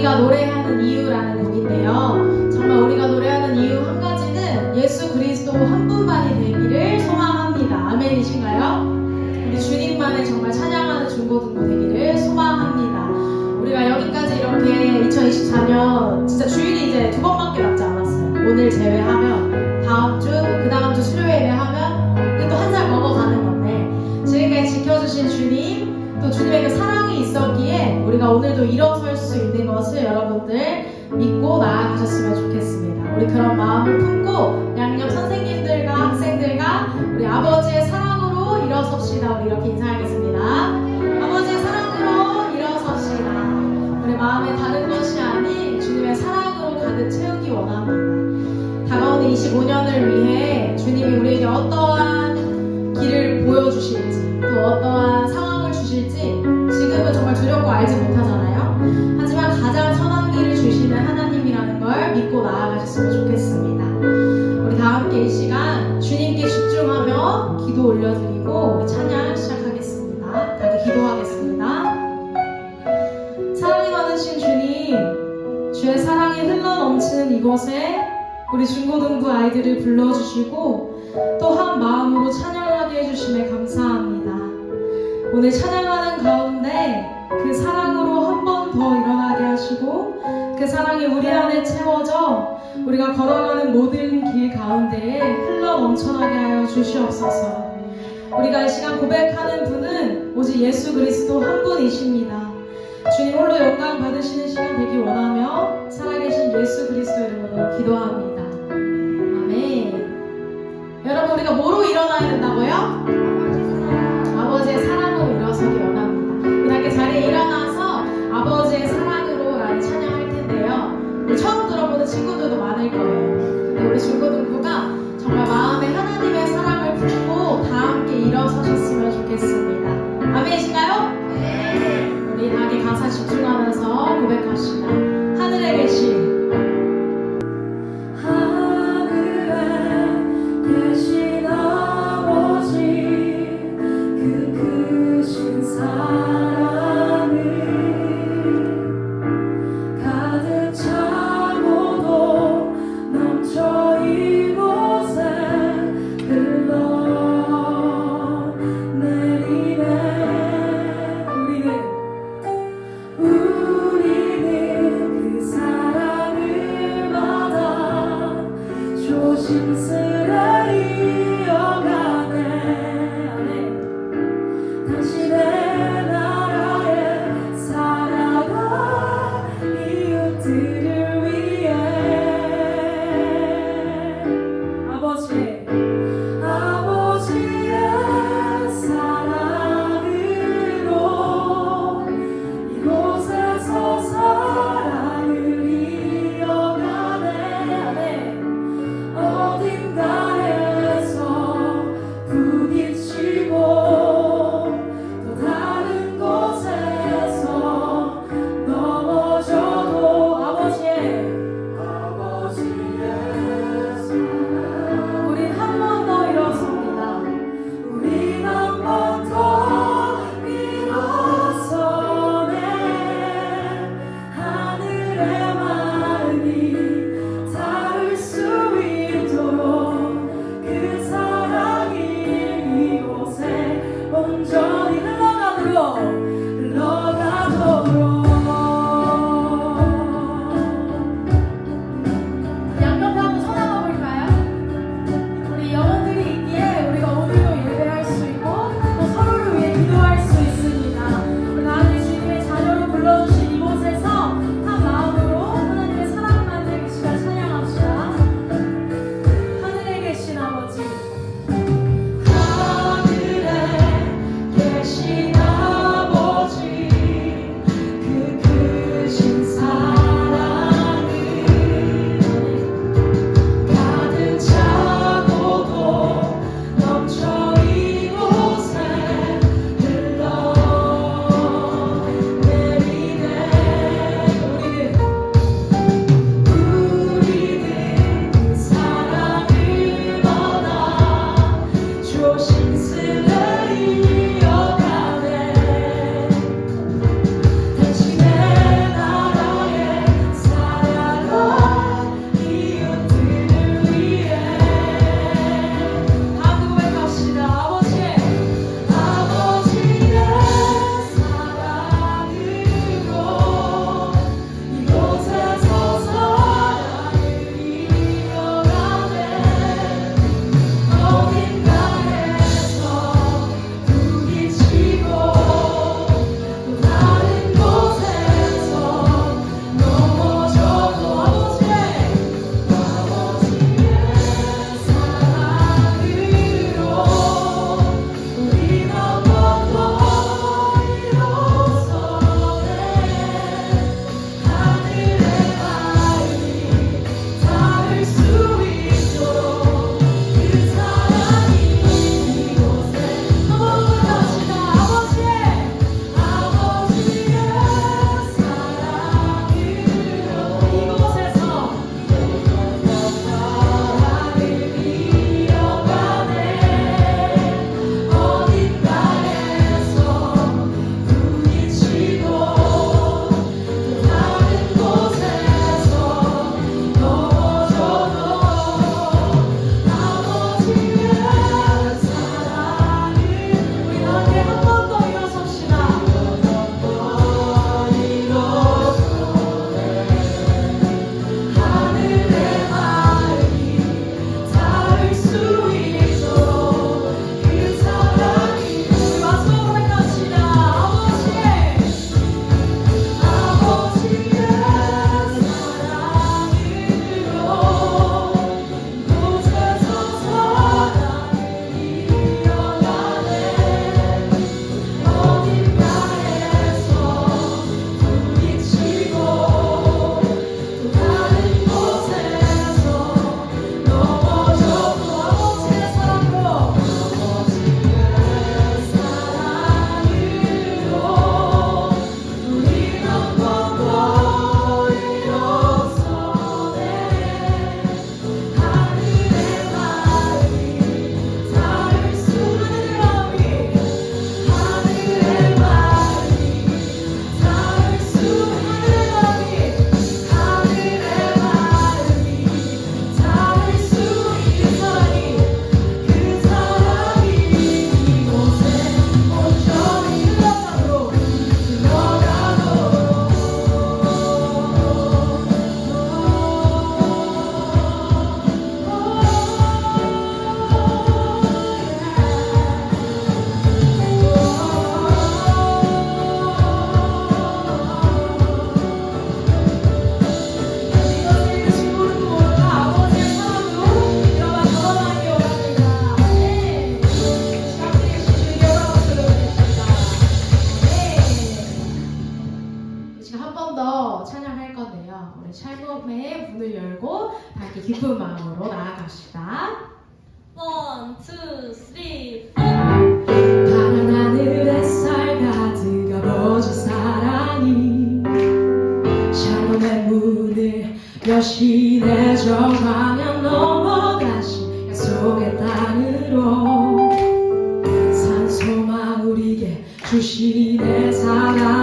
우리가 노래하는 이유라는 곡인데요. 정말 우리가 노래하는 이유 한 가지는 예수 그리스도 한 분만이 되기를 소망합니다. 아멘이신가요? 우리 주님만을 정말 찬양하는 중고등부 되기를 소망합니다. 우리가 여기까지 이렇게 2024년 진짜 주일이 이제 두 번밖에 남지 않았어요. 오늘 제외하면 다음 주, 그 다음 주 수요일에 하면 또 한 살 먹어가는 건데 지금까지 지켜주신 주님 또 주님의 그 사랑 이 있었기에 우리가 오늘도 일어설 수 있는 것을 여러분들 믿고 나아가셨으면 좋겠습니다. 우리 그런 마음을 품고 양옆 선생님들과 학생들과 우리 아버지의 사랑으로 일어섭시다. 우리 이렇게 인사하겠습니다. 아버지의 사랑으로 일어섭시다. 우리 마음에 다른 것이 아닌 주님의 사랑으로 가득 채우기 원합니다. 다가오는 25년을 위해 주님이 우리에게 어떠한 길을 보여주실지 또 어떠한 상황을 주실지 지금은 정말 두렵고 알지 못하잖아요. 하지만 가장 선한 길을 주시는 하나님이라는 걸 믿고 나아가셨으면 좋겠습니다. 우리 다 함께 이 시간 주님께 집중하며 기도 올려드리고 우리 찬양 시작하겠습니다. 다 함께 기도하겠습니다. 사랑이 많으신 주님, 주의 사랑이 흘러 넘치는 이곳에 우리 중고등부 아이들을 불러주시고 또 한 마음으로 찬양하게 해주심에 감사합니다. 오늘 찬양하는 가운데 그 사랑으로 한 번 더 일어나게 하시고 그 사랑이 우리 안에 채워져 우리가 걸어가는 모든 길 가운데에 흘러 넘쳐나게 하여 주시옵소서. 우리가 이 시간 고백하는 분은 오직 예수 그리스도 한 분이십니다. 주님 홀로 영광 받으시는 시간 되기 원하며 살아계신 예수 그리스도 이름으로 기도합니다. 아멘. 여러분 우리가 뭐로 일어나야 된다고요? 친구들도 많을 거예요. 근데 우리 중고등부가 정말 마음에 하나님의 사랑을 품고 다 함께 일어서셨으면 좋겠습니다. 아멘이신가요? 네. 우리 다 함께 가사 집중하면서 고백합시다. 주시네 사랑